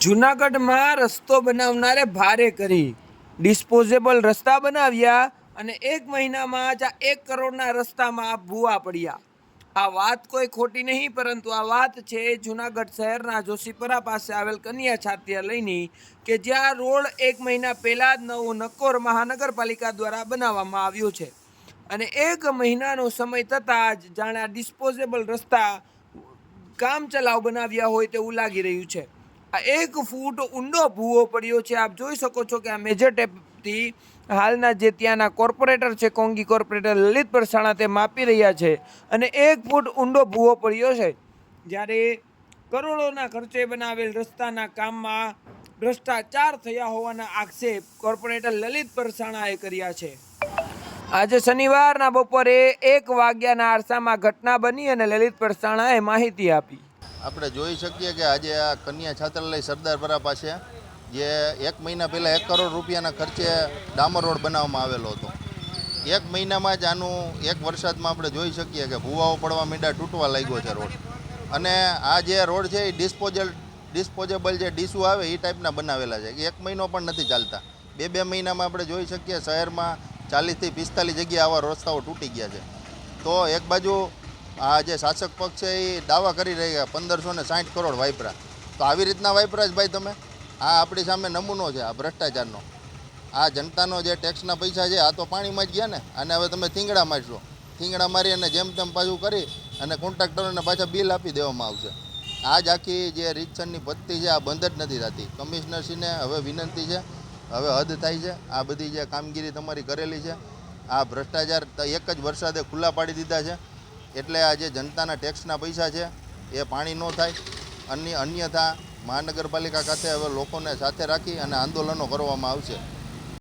જુનાગઢમાં રસ્તો બનાવનારે ભારે કરી. ડિસ્પોઝેબલ રસ્તા બનાવ્યા અને એક મહિનામાં જ આ એક કરોડના રસ્તામાં ભૂવા પડ્યા. આ વાત કોઈ ખોટી નહીં, પરંતુ આ વાત છે જુનાગઢ શહેરના જોશીપરા પાસે આવેલ કન્યા છાત્રાલયની કે જ્યાં રોડ એક મહિના પહેલાં જ નવો નક્કોર મહાનગરપાલિકા દ્વારા બનાવવામાં આવ્યો છે. અને એક મહિનાનો સમય થતાં જ જાણે આ ડિસ્પોઝેબલ રસ્તા કામ ચલાવ બનાવ્યા હોય તેવું લાગી રહ્યું છે. આ એક ફૂટ ઊંડો ભૂવો પડ્યો છે. આપ જોઈ શકો છો કે આ મેજર ટેપથી હાલના જે ત્યાંના કોર્પોરેટર છે કોંગી કોર્પોરેટર લલિત પરસાણા તે માપી રહ્યા છે અને એક ફૂટ ઊંડો ભૂવો પડ્યો છે. જ્યારે કરોડોના ખર્ચે બનાવેલ રસ્તાના કામમાં ભ્રષ્ટાચાર થયા હોવાના આક્ષેપ કોર્પોરેટર લલિત પરસાણાએ કર્યા છે. આજે શનિવારના બપોરે એક વાગ્યાના આરસામાં ઘટના બની અને લલિત પરસાણાએ માહિતી આપી. આપણે જોઈ શકીએ કે આજે આ કન્યા છાત્રાલય સરદારપરા પાસે જે એક મહિના પહેલાં એક કરોડ રૂપિયાના ખર્ચે ડામર રોડ બનાવવામાં આવેલો હતો. એક મહિનામાં જ આનું એક વરસાદમાં આપણે જોઈ શકીએ કે ભૂવાઓ પડવા મીંડા તૂટવા લાગ્યો છે રોડ. અને આ જે રોડ છે એ ડિસ્પોઝલ, ડિસ્પોઝેબલ જે ડીશું આવે એ ટાઈપના બનાવેલા છે. કે એક મહિનો પણ નથી ચાલતા. બે બે મહિનામાં આપણે જોઈ શકીએ શહેરમાં ચાલીસથી પિસ્તાલીસ જગ્યાએ આવા રસ્તાઓ તૂટી ગયા છે. તો એક બાજુ આ જે શાસક પક્ષ છે એ દાવા કરી રહ્યા, પંદરસો ને સાઠ કરોડ વાપરા. તો આવી રીતના વાપરા જ ભાઈ તમે? આ આપણી સામે નમૂનો છે, આ ભ્રષ્ટાચારનો. આ જનતાનો જે ટેક્સના પૈસા છે, આ તો પાણીમાં જ ગયા ને? અને હવે તમે થીંગડા મારશો. થીંગડા મારી અને જેમ તેમ પાછું કરી અને કોન્ટ્રાક્ટરોને પાછા બિલ આપી દેવામાં આવશે. આ જ આખી જે રીતસરની પદ્ધતિ છે, આ બંધ જ નથી થતી. કમિશનરશ્રીને હવે વિનંતી છે, હવે હદ થાય છે. આ બધી જે કામગીરી તમારી કરેલી છે, આ ભ્રષ્ટાચાર એક જ વરસાદે ખુલ્લા પાડી દીધા છે. એટલે આ જે જનતાના ટેક્સના પૈસા છે, એ પાણી ન થાય. અન્ય અન્યથા મહાનગરપાલિકા ખાતે હવે લોકોને સાથે રાખી અને આંદોલનો કરવામાં આવશે.